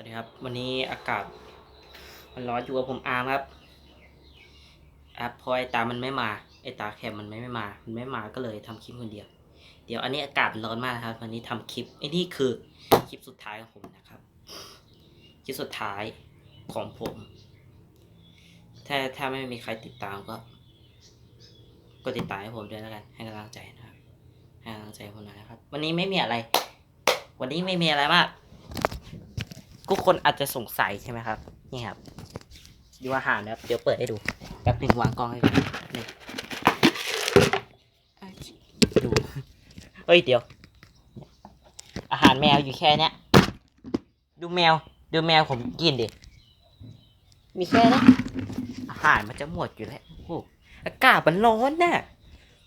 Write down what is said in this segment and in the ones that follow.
วัสดีครับ วันนี้อากาศ มันร้อนอยู่กับผมอาร์มครับแอปพอไอตามันไม่มาไอตาแคมมันไม่ไม่มา มันไม่มาก็เลยทำคลิปคนเดียว เดี๋ยวอันนี้อากาศมันร้อนมากนะครับ วันนี้ทำคลิปไอ้นี่คือคลิปสุดท้ายของผมนะครับ คลิปสุดท้ายของผม ถ้าถ้าไม่มีใครติดตามก็ก็ติดตามให้ผมด้วยแล้วกัน ให้กำลังใจนะครับให้กำลังใจผมหน่อยนะครับ วันนี้ไม่มีอะไร วันนี้ไม่มีอะไรมาก ทุกคนอาจจะสงสัยใช่ไหมครับ นี่ครับ ดูอาหารนะครับ เดี๋ยวเปิดให้ดูแป๊บหนึ่งวางกล้องให้ดูนี่ดู เฮ้ย เดี๋ยว อาหารแมวอยู่แค่เนี้ย ดูแมว ดูแมวผมกินดิ มีแค่นี้อาหารมันจะหมดอยู่แล้วโอ้โหอากาศมันร้อนน่ะ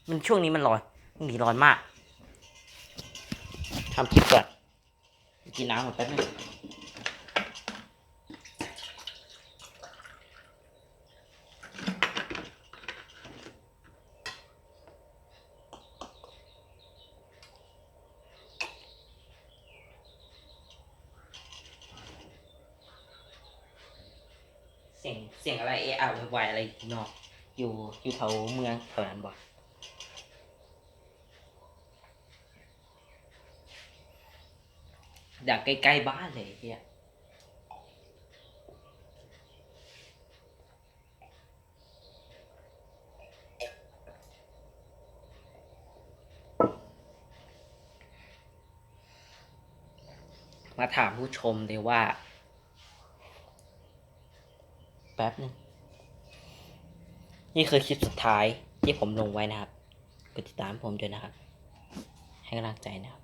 มันช่วงนี้มันร้อนช่วงนี้ร้อนมากทำคลิปก่อนกินน้ำก่อนแป๊บนึง สียงเสียงอะไรเอะอะไวๆอะไรอยู่นอก อยู่อยู่แถวเมืองแถวนั้นบ่อยากใกล้ๆบ้านเลยเฮียมาถามผู้ชมเลยว่า ป๊บนึงนี่คือคลิปสุดท้ายที่ผมลงไว้นะครับ กดติดตามผมด้วยนะครับ ให้กำลังใจนะครับ